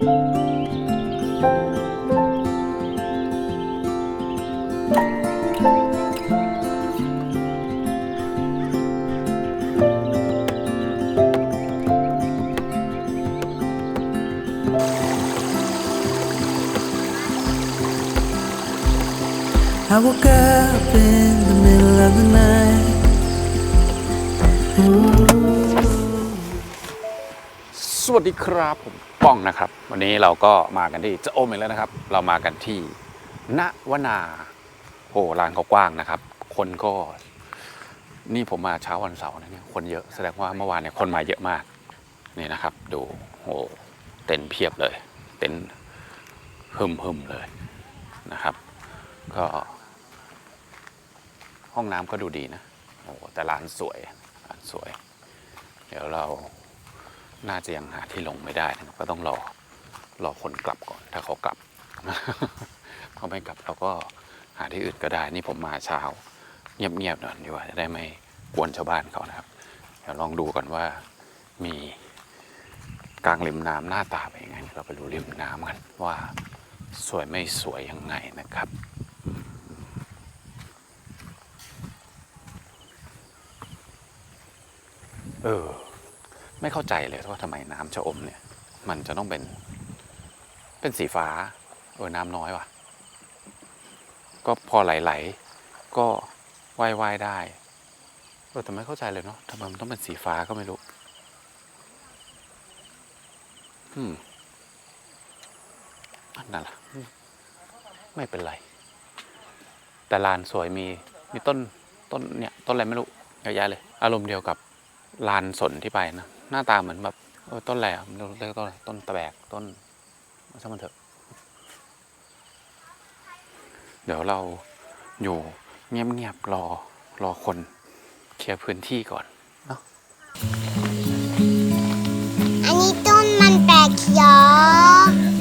I woke up in the middle of the night. สวัสดีครับผมป้องนะครับ วันนี้เราก็มากันที่จะโอมอีกแล้วนะครับ เรามากันที่ณวนาโอ้ร้านเขากว้างนะครับ คนก็ นี่ผมมาเช้าวันเสาร์นะเนี่ยคนเยอะแสดงว่าเมื่อวานเนี่ยคนมาเยอะมากนี่นะครับ ดูโอ้เต็นเพียบเลย เต็นหึมหึมเลยนะครับ ก็ ห้องน้ำก็ดูดีนะโอ้แต่ร้านสวยร้านสวย เดี๋ยวเราน่าจะยังหาที่ลงไม่ได้นะก็ต้องรอ รอคนกลับก่อน ถ้าเขากลับเขาไม่กลับเราก็หาที่อื่นก็ได้ นี่ผมมาเช้าเงียบๆหน่อยดีกว่าจะได้ไม่กวนชาวบ้านเขานะครับ เดี๋ยวลองดูก่อนว่ามีกลางริมน้ำหน้าตาเป็นยังไง เราไปดูริมน้ำกันว่าสวยไม่สวยยังไงนะครับเออ ไม่เข้าใจเลยว่าทำไมน้ำชะอมเนี่ย มันจะต้องเป็น เป็นสีฟ้าเออน้ำน้อยว่ะ ก็พอไหลๆก็ว่ายว่ายๆได้เออแต่ไม่เข้าใจเลยเนาะทำไมมันต้องเป็นสีฟ้าก็ไม่รู้อืมอันนั่นล่ะไม่เป็นไร แต่ลานสวยมีมีต้นต้นเนี่ยต้นอะไรไม่รู้เยอะแยะเลย อารมณ์เดียวกับลานสนที่ไปนะ หน้าตาเหมือนแบบต้นอะไรอะไม่รู้เรียกต้นอะไรต้นตะแบกต้น ช่างมันเถอะ เดี๋ยวเราอยู่เงียบๆรอรอคนเคลียร์พื้นที่ก่อนเนาะอันนี้ต้นมันแปลกเขียว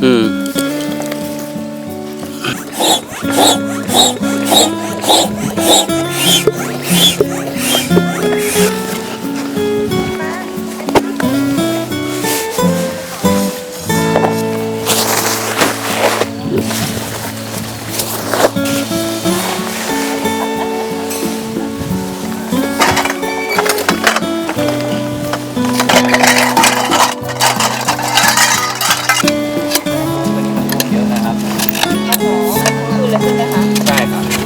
ம் ใช่ครับ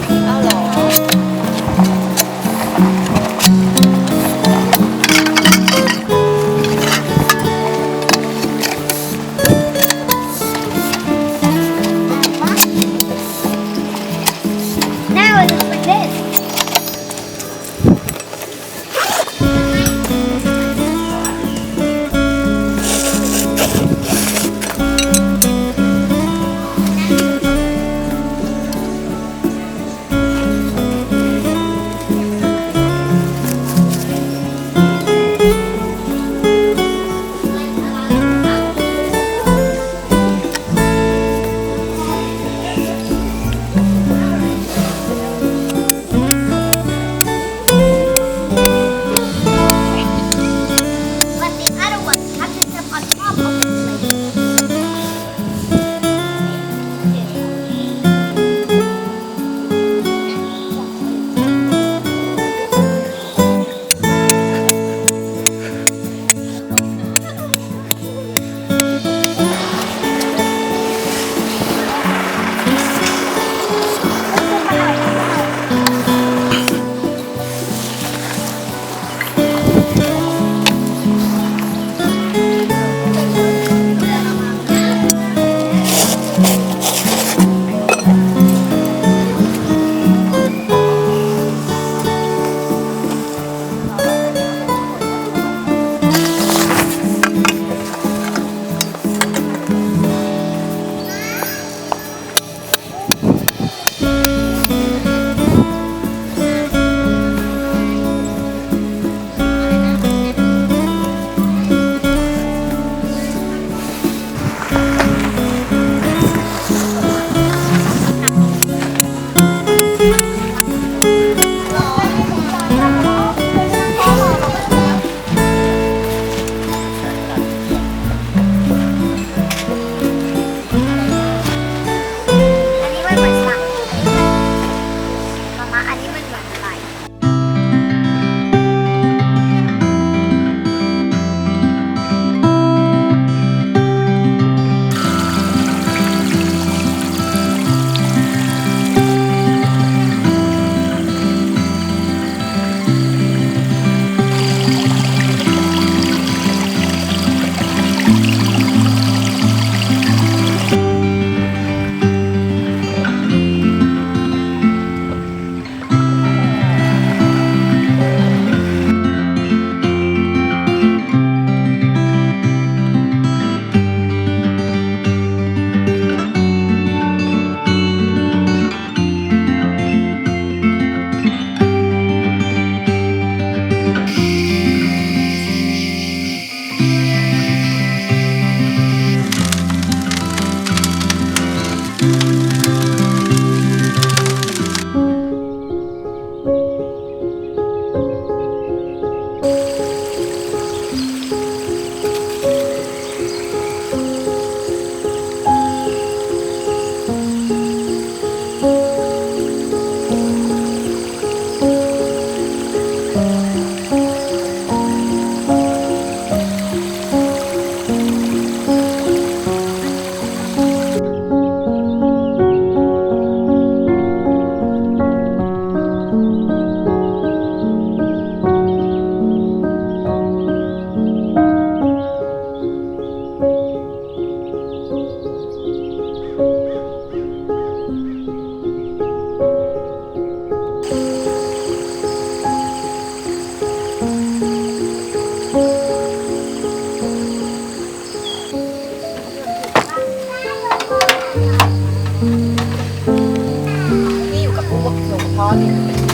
ว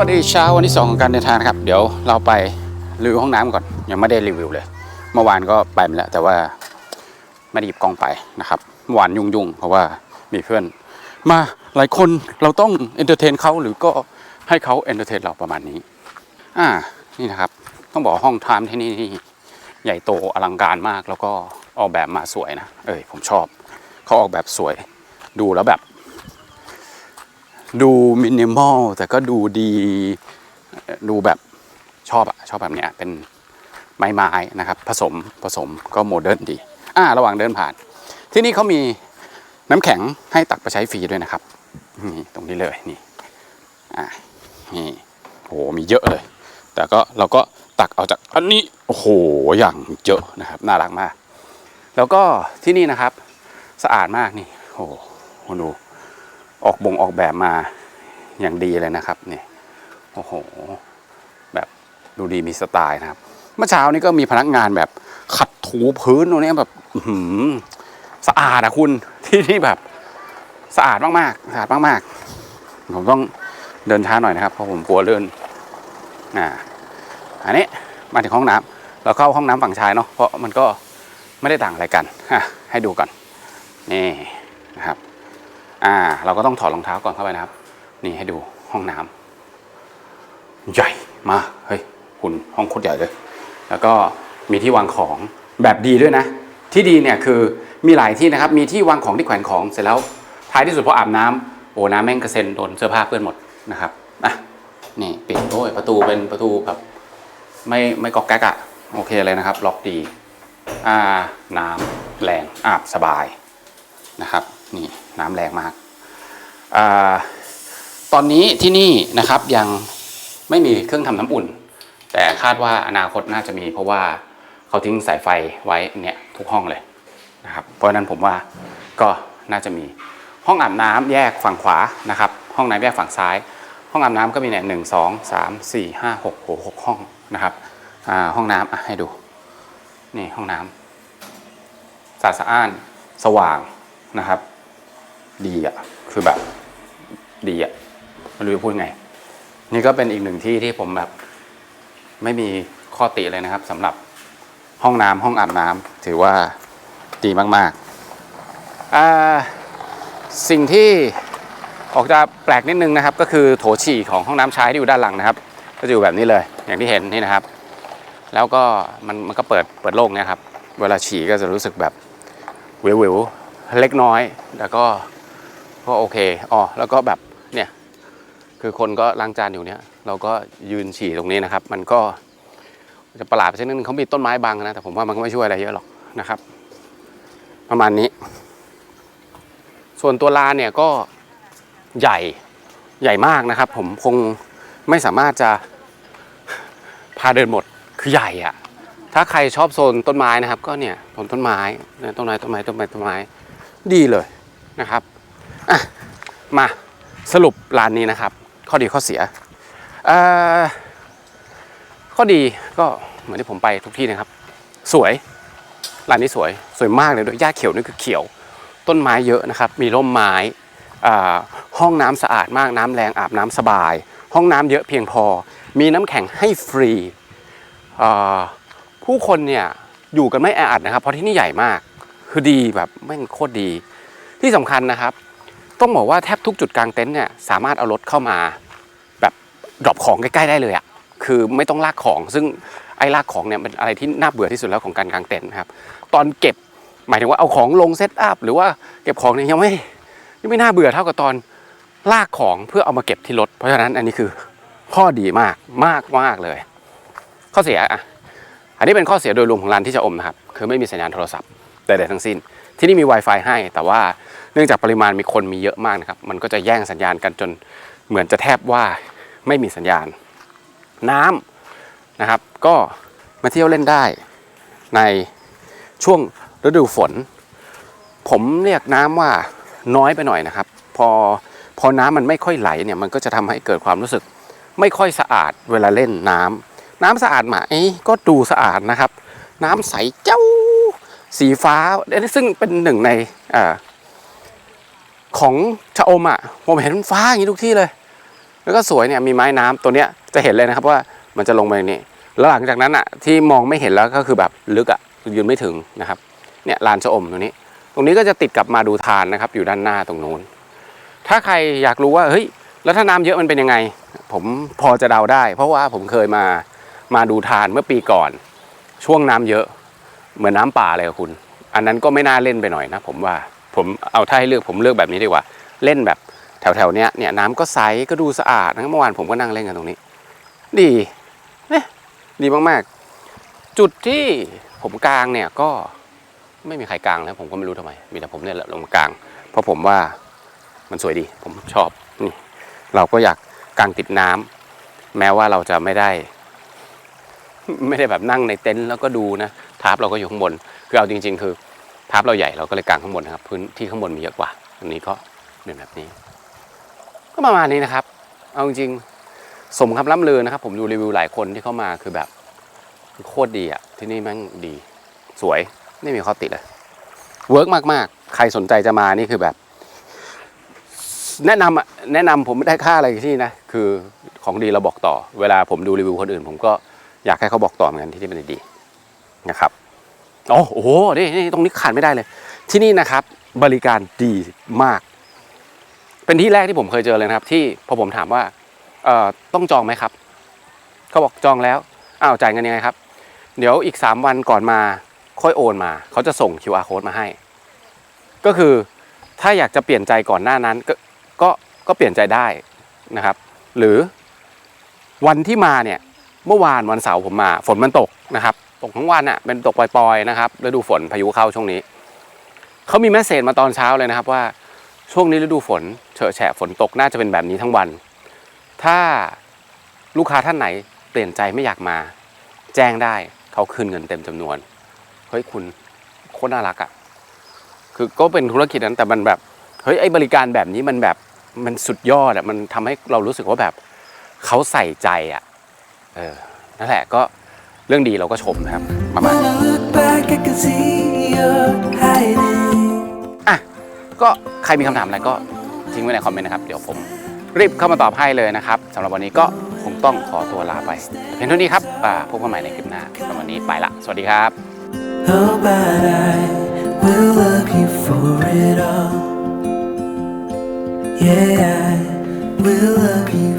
วัสดีเช้าวันที่สองของการเดินทางครับ เดี๋ยวเราไปรีวิวห้องน้ำก่อน ยังไม่ได้รีวิวเลย เมื่อวานก็ไปมาแล้วแต่ว่าไม่ได้หยิบกล้องไปนะครับเมื่อวานยุ่งๆ เพราะว่ามีเพื่อน มาหลายคนเราต้องเอนเตอร์เทนเขาหรือก็ให้เขาเอนเตอร์เทนเราประมาณนี้ อ่านี่นะครับ ต้องบอกห้องทามที่นี่นี่ใหญ่โตอลังการมากแล้วก็ออกแบบมาสวยนะ เอ้ยผมชอบ เขาออกแบบสวย ดูแล้วแบบ ดูมินิมอลแต่ก็ดูดีดูแบบชอบอะชอบแบบเนี้ยเป็นไม้ๆนะครับ ผสมผสมก็โมเดิร์นดี อ่า ระหว่างเดินผ่าน ที่นี่เขามีน้ำแข็งให้ตักไปใช้ฟรีด้วยนะครับ นี่ตรงนี้เลยนี่อ่านี่โหมีเยอะเลย แต่ก็เราก็ตักเอาจากอันนี้โอ้โหอย่างเยอะนะครับ น่ารักมาก แล้วก็ที่นี่นะครับ สะอาดมากนี่โอ้โหดู ออกบ่งออกแบบมาอย่างดีเลยนะครับนี่โอ้โห แบบดูดีมีสไตล์นะครับ เมื่อเช้านี้ก็มีพนักงานแบบขัดถูพื้นตรงนี้แบบหือสะอาดอะคุณที่นี่แบบสะอาดมากๆสะอาดมากๆ ผมต้องเดินช้าหน่อยนะครับเพราะผมกลัวเลื่อนอ่าอันนี้มาถึงห้องน้ำเราเข้าห้องน้ำฝั่งชายเนาะเพราะมันก็ไม่ได้ต่างอะไรกันให้ดูก่อนนี่นะครับ อ่า เราก็ต้องถอดรองเท้าก่อนเข้าไปนะครับ นี่ให้ดูห้องน้ำใหญ่มากเฮ้ยคุณห้องโคตรใหญ่เลย แล้วก็มีที่วางของแบบดีด้วยนะ ที่ดีเนี่ยคือมีหลายที่นะครับ มีที่วางของที่แขวนของเสร็จแล้วท้ายที่สุดพออาบน้ำโอ้น้ำแม่งกระเซ็นโดนเสื้อผ้าเปื้อนหมดนะครับอะนี่ปิดโอ้ยประตูเป็นประตูแบบไม่ไม่กอกแก๊กอะโอเคเลยนะครับ ล็อกดีอ่าน้ำแรงอาบสบายนะครับ นี่น้ำแรงมากอตอนนี้ที่นี่นะครับยังไม่มีเครื่องทำน้ำอุ่น แต่คาดว่าอนาคตน่าจะมีเพราะว่าเขาทิ้งสายไฟไว้เนี่ยทุกห้องเลยนะครับเพราะฉะนั้นผมว่าก็น่าจะมีห้องอาบน้ำแยกฝั่งขวานะครับ ห้องน้ำแยกฝั่งซ้าย ห้องอาบน้ำก็มีเนี่ยหนึ่งสองสามสี่ห้าหกโหหกห้องนะครับห้องน้ำให้ดูนี่ห้องน้ำสะอาดสะอ้านสว่างนะครับ ดีอะคือแบบดีอะไม่รู้จะพูดไง นี่ก็เป็นอีกหนึ่งที่ที่ผมแบบ ไม่มีข้อติเลยนะครับสำหรับห้องน้ำห้องอาบน้ำถือว่าดีมากๆสิ่งที่ออกจะแปลกนิดนึงนะครับ ก็คือโถฉี่ของห้องน้ำชายที่อยู่ด้านหลังนะครับ ก็จะอยู่แบบนี้เลย อย่างที่เห็นนี่นะครับ แล้วก็มันมันก็เปิดเปิดโล่งนี่ยครับ เวลาฉี่ก็จะรู้สึกแบบวิววิวๆเล็กน้อยแต่ก็ ก็โอเคอ๋อแล้วก็แบบเนี่ยคือคนก็ล้างจานอยู่เนี่ย เราก็ยืนฉี่ตรงนี้นะครับ มันก็จะประหลาดไปสักนิดนึงเขามีต้นไม้บังนะ แต่ผมว่ามันก็ไม่ช่วยอะไรเยอะหรอกนะครับ ประมาณนี้ ส่วนตัวลานเนี่ยก็ใหญ่ใหญ่มากนะครับ ผมคงไม่สามารถจะพาเดินหมดคือใหญ่อะถ้าใครชอบโซนต้นไม้นะครับ ก็เนี่ยโซนต้นไม้ต้นไม้ต้นไม้ต้นไม้ต้นไม้ดีเลยนะครับ อะมาสรุปร้านนี้นะครับ ข้อดีข้อเสียข้อดีก็เหมือนที่ผมไปทุกที่นะครับ สวยร้านนี้สวยสวยมากเลยด้วยหญ้าเขียวนี่คือเขียว ต้นไม้เยอะนะครับ มีร่มไม้ห้องน้ำสะอาดมากน้ำแรงอาบน้ำสบาย ห้องน้ำเยอะเพียงพอ มีน้ำแข็งให้ฟรีผู้คนเนี่ยอยู่กันไม่แออัดนะครับ เพราะที่นี่ใหญ่มาก คือดีแบบแม่งโคตรดี ที่สำคัญนะครับ ต้องบอกว่าแทบทุกจุดกลางเต็นท์เนี่ยสามารถเอารถเข้ามาแบบดรอปของใกล้ๆได้เลยอะคือไม่ต้องลากของ ซึ่งไอ้ลากของเนี่ยเป็นอะไรที่น่าเบื่อที่สุดแล้วของการกางเต็นท์ครับ ตอนเก็บหมายถึงว่าเอาของลงเซตอัพหรือว่าเก็บของเนี่ยยังไม่ยังไม่น่าเบื่อเท่ากับตอนลากของเพื่อเอามาเก็บที่รถ เพราะฉะนั้นอันนี้คือข้อดีมากมากมากเลย ข้อเสียอะอันนี้เป็นข้อเสียโดยรวมของร้านที่จะอมนะครับ คือไม่มีสัญญาณโทรศัพท์ใดๆทั้งสิ้น ที่นี่มี Wi-Fi ให้แต่ว่า นื่องจากปริมาณมีคนมีเยอะมากนะครับ มันก็จะแย่งสัญญาณกันจนเหมือนจะแทบว่าไม่มีสัญญาณ น้ำนะครับ ก็มาเที่ยวเล่นได้ในช่วงฤดูฝน ผมเรียกน้ำว่าน้อยไปหน่อยนะครับ พอพอน้ำมันไม่ค่อยไหลเนี่ยมันก็จะทำให้เกิดความรู้สึก ไม่ค่อยสะอาดเวลาเล่นน้ำน้ำสะอาดไหมก็ดูสะอาดนะครับ น้ำใสเจ้าสีฟ้าซึ่งเป็นหนึ่งในอ ของชะอมอะผมเห็นฟ้าอย่างนี้ทุกที่เลย แล้วก็สวยเนี่ยมีไม้น้ำตัวเนี้ยจะเห็นเลยนะครับว่ามันจะลงไปนนี้แล้วหลังจากนั้นอะที่มองไม่เห็นแล้วก็คือแบบลึกอะยืนไม่ถึงนะครับเนี่ยลานชะอมตรงนี้ ตรงนี้ก็จะติดกับมาดูทานนะครับ อยู่ด้านหน้าตรงนู้นถ้าใครอยากรู้ว่าเฮ้ยแล้วถ้าน้ำเยอะมันเป็นยังไง ผมพอจะเดาได้ เพราะว่าผมเคยมามาดูทานเมื่อปีก่อน ช่วงน้ำเยอะ เหมือนน้ำป่าเลยคุณ อันนั้นก็ไม่น่าเล่นไปหน่อยนะผมว่า ผมเอาถ้าให้เลือกผมเลือกแบบนี้ดีกว่า เล่นแบบแถวๆเนี้ยเนี่ยน้ำก็ใสก็ดูสะอาดนะเมื่อวานผมก็นั่งเล่นกันตรงนี้ ดีเนี่ยดีมากๆ จุดที่ผมกลางเนี่ยก็ไม่มีใครกลางแล้วผมก็ไม่รู้ทำไม มีแต่ผมเนี่ยแหละลงกลาง เพราะผมว่ามันสวยดี ผมชอบนี่เราก็อยากกลางติดน้ำแม้ว่าเราจะไม่ได้ ไม่ได้แบบนั่งในเต็นท์แล้วก็ดูนะทาร์ปเราก็อยู่ข้างบน คือเอาจริง ๆ คือ ทาร์ปเราใหญ่เราก็เลยกางข้างบนนะครับ พื้นที่ข้างบนมีเยอะกว่า อันนี้ก็เป็นแบบนี้ ก็ประมาณนี้นะครับ เอาจริงๆสมคำล่ำลือนะครับ ผมดูรีวิวหลายคนที่เข้ามาคือแบบโคตรดีอะที่นี่แม่งดี สวยไม่มีข้อติเลยเวิร์กมากๆ ใครสนใจจะมานี่คือแบบ แนะนำอะแนะนำผมไม่ได้ค่าอะไรที่นี่นะ คือของดีเราบอกต่อ เวลาผมดูรีวิวคนอื่น ผมก็อยากให้เขาบอกต่อเหมือนกันที่นี่เป็นดีนะครับ โอ้โหนี่นี่ตรงนี้ขาดไม่ได้เลย ที่นี่นะครับ บริการดีมาก เป็นที่แรกที่ผมเคยเจอเลยนะครับ ที่พอผมถามว่าเอ่อต้องจองไหมครับเขาบอกจองแล้วอ้าวจ่ายเงินยังไงครับ เดี๋ยวอีก 3 วันก่อนมาค่อยโอนมา เขาจะส่ง QR code มาให้ ก็คือถ้าอยากจะเปลี่ยนใจก่อนหน้านั้นก็ก็ก็เปลี่ยนใจได้นะครับ หรือวันที่มาเนี่ยเมื่อวานวันเสาร์ผมมา ฝนมันตกนะครับ กทั้งวันอะ่ะเป็นตกปล่อยๆนะครับฤดูฝนพายุเข้าช่วงนี้เขามีแมสเซจมาตอนเช้าเลยนะครับว่าช่วงนี้ฤดูฝนเฉอะแฉะฝนตกน่าจะเป็นแบบนี้ทั้งวัน ถ้าลูกค้าท่านไหนเปลี่ยนใจไม่อยากมา แจ้งได้เขาคืนเงินเต็มจำนวนเฮ้ยคุณโคตรน่ารักอะ่ะคือก็เป็นธุรกิจนั้นแต่มันแบบเฮ้ยไอบริการแบบนี้มันแบบมันสุดยอดอะ่ะมันทำให้เรารู้สึกว่าแบบเขาใส่ใจอะเออนั่นแหละก็ เรื่องดีเราก็ชมนะครับ ประมาณนี้อะก็ใครมีคำถามอะไรก็ทิ้งไว้ในคอมเมนต์นะครับ เดี๋ยวผมรีบเข้ามาตอบให้เลยนะครับสำหรับวันนี้ก็คงต้องขอตัวลาไป เพียงเท่านี้ครับอ่าพบกันใหม่ในคลิปหน้าสำหรับวันนี้ไปละ สวัสดีครับ Oh, but I will love you for it all. Yeah, I will love you